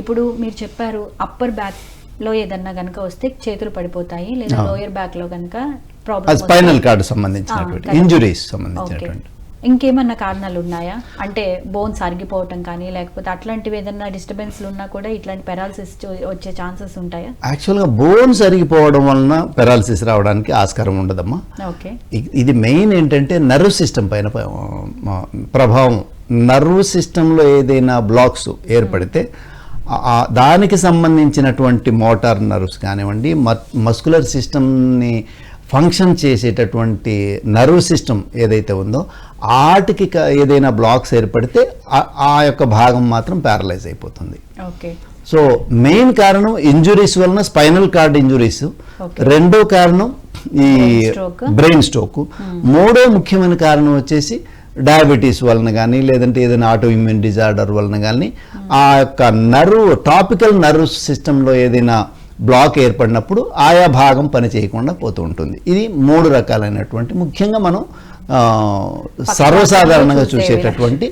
ఇప్పుడు మీరు చెప్పారు అప్పర్ బ్యాక్లో ఏదన్నా గనుక వస్తే చేతులు పడిపోతాయి లేదా. లోయర్ బ్యాక్లో గనుక అది ప్రాబ్లం స్పైనల్ కార్డు సంబంధించినటువంటి. ఇంజురీస్ సంబంధించినటువంటి. ఇంకేమన్నా కారణాలు ఉన్నాయా? అంటే బోన్స్ అరిగిపోవటం కానీ లేకపోతే అట్లాంటివి ఏదన్నా డిస్టర్బెన్స్లు ఉన్నా కూడా ఇట్లాంటి పెరాలసిస్ వచ్చే ఛాన్సెస్ ఉంటాయా? యాక్చువల్గా బోన్స్ అరిగిపోవడం వలన పెరాలసిస్ రావడానికి ఆస్కారం ఉండదమ్మా. ఓకే ఇది మెయిన్ ఏంటంటే నర్వ్ సిస్టమ్ పైన ప్రభావం. నర్వ్ సిస్టంలో ఏదైనా బ్లాక్స్ ఏర్పడితే దానికి సంబంధించినటువంటి మోటార్ నర్వ్స్ కానివ్వండి మస్కులర్ సిస్టమ్ని ఫంక్షన్ చేసేటటువంటి నర్వ్ సిస్టమ్ ఏదైతే ఉందో వాటికి క- ఏదైనా బ్లాక్స్ ఏర్పడితే ఆ- యొక్క భాగం మాత్రం ప్యారలైజ్ అయిపోతుంది. ఓకే. సో మెయిన్ కారణం ఇంజురీస్ వలన స్పైనల్ కార్డ్ ఇంజురీస్. రెండో కారణం ఈ. Brain stroke. మూడో ముఖ్యమైన కారణం వచ్చేసి డయాబెటీస్ వలన కానీ లేదంటే ఏదైనా ఆటో ఇమ్యూన్ డిజార్డర్ వలన కానీ ఆ యొక్క నర్వ్ టాపికల్ నర్వ్ సిస్టంలో ఏదైనా బ్లాక్ ఏర్పడినప్పుడు ఆయా భాగం పని చేయకుండా పోతూ ఉంటుంది. ఇది మూడు రకాలైనటువంటి ముఖ్యంగా మనం సర్వసాధారణంగా చూసే చూసేటటువంటి.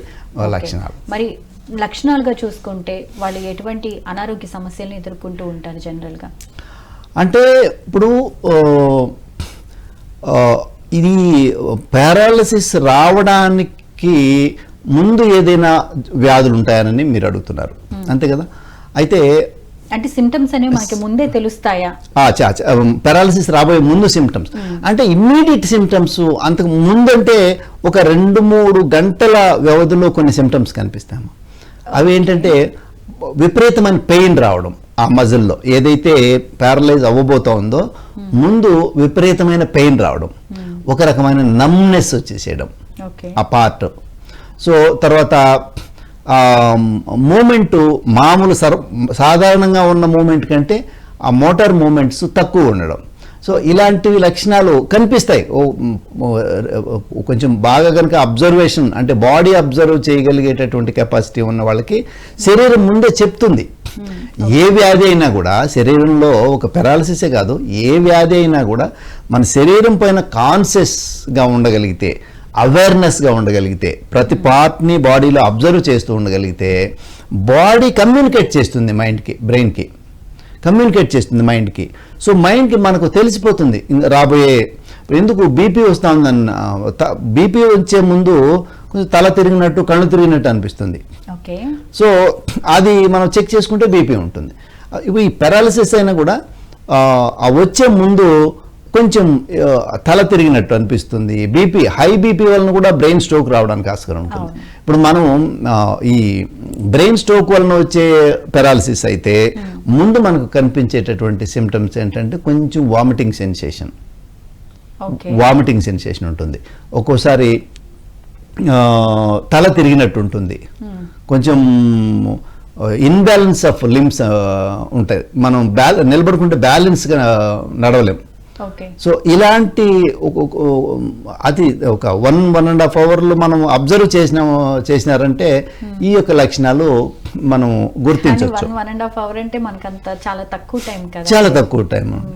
లక్షణాలు. మరి లక్షణాలుగా చూసుకుంటే వాళ్ళు ఎటువంటి అనారోగ్య సమస్యలను ఎదుర్కొంటూ ఉంటారు జనరల్గా అంటే ఇప్పుడు ఇది పారాలసిస్ రావడానికి ముందు ఏదైనా వ్యాధులు ఉంటాయని మీరు అడుగుతున్నారు. అంతే కదా? అయితే అంటే సిమ్టమ్స్ అనేవి మనకి ముందే తెలుస్తాయా? పారాలసిస్ రాబోయే ముందు సిమ్టమ్స్ అంటే ఇమ్మీడియట్ సిమ్టమ్స్ అంతకు ముందంటే ఒక రెండు మూడు గంటల వ్యవధిలో కొన్ని సిమ్టమ్స్ కనిపిస్తాము. అవి ఏంటంటే విపరీతమైన పెయిన్ రావడం ఆ మజిల్లో ఏదైతే ప్యారలైజ్ అవ్వబోతా ఉందో ముందు విపరీతమైన పెయిన్ రావడం. ఒక రకమైన నమ్నెస్ వచ్చేసేయడం. ఓకే. ఆ పార్ట్ సో తర్వాత మూమెంట్ మామూలు సర్ సాధారణంగా ఉన్న మూమెంట్ కంటే ఆ మోటార్ మూమెంట్స్ తక్కువ ఉండడం. సో ఇలాంటివి లక్షణాలు కనిపిస్తాయి. కొంచెం బాగా కనుక అబ్జర్వేషన్ అంటే బాడీ అబ్జర్వ్ చేయగలిగేటటువంటి కెపాసిటీ ఉన్న వాళ్ళకి శరీరం ముందే చెప్తుంది. ఏ వ్యాధి అయినా కూడా శరీరంలో ఒక పెరాలసిసే కాదు ఏ వ్యాధి అయినా కూడా మన శరీరం పైన కాన్షియస్గా ఉండగలిగితే అవేర్నెస్గా ఉండగలిగితే ప్రతి పార్ట్ని బాడీలో అబ్జర్వ్ చేస్తూ ఉండగలిగితే బాడీ కమ్యూనికేట్ చేస్తుంది మైండ్కి బ్రెయిన్కి కమ్యూనికేట్ చేస్తుంది మైండ్కి. సో మైండ్కి మనకు తెలిసిపోతుంది రాబోయే ఎందుకు బీపీ వస్తూ ఉందన్న బీపీ వచ్చే ముందు కొంచెం తల తిరిగినట్టు కళ్ళు తిరిగినట్టు అనిపిస్తుంది. ఓకే. సో అది మనం చెక్ చేసుకుంటే బీపీ ఉంటుంది. ఇవి ఈ పెరాలసిస్ అయినా కూడా వచ్చే ముందు కొంచెం తల తిరిగినట్టు అనిపిస్తుంది. బీపీ హై బీపీ వలన కూడా బ్రెయిన్ స్ట్రోక్ రావడానికి ఆస్కారం ఉంటుంది. ఇప్పుడు మనం ఈ బ్రెయిన్ స్ట్రోక్ వలన వచ్చే పెరాలసిస్ అయితే ముందు మనకు కనిపించేటటువంటి సిమ్టమ్స్ ఏంటంటే కొంచెం వామిటింగ్ సెన్సేషన్ వామిటింగ్ సెన్సేషన్ ఉంటుంది. ఒక్కోసారి తల తిరిగినట్టు ఉంటుంది. కొంచెం ఇన్బ్యాలెన్స్ ఆఫ్ లిమ్స్ ఉంటాయి. మనం బ్యాల నిలబడుకుంటే బ్యాలెన్స్గా నడవలేం. సో ఇలాంటి ఒక- అది ఒక వన్ వన్ అండ్ హాఫ్ అవర్లో మనం అబ్జర్వ్ చేసిన చేసినారంటే ఈ యొక్క లక్షణాలు మనం గుర్తించవచ్చు. One one and half hour అంటే మనకంత చాలా తక్కువ టైం కదా. చాలా తక్కువ టైం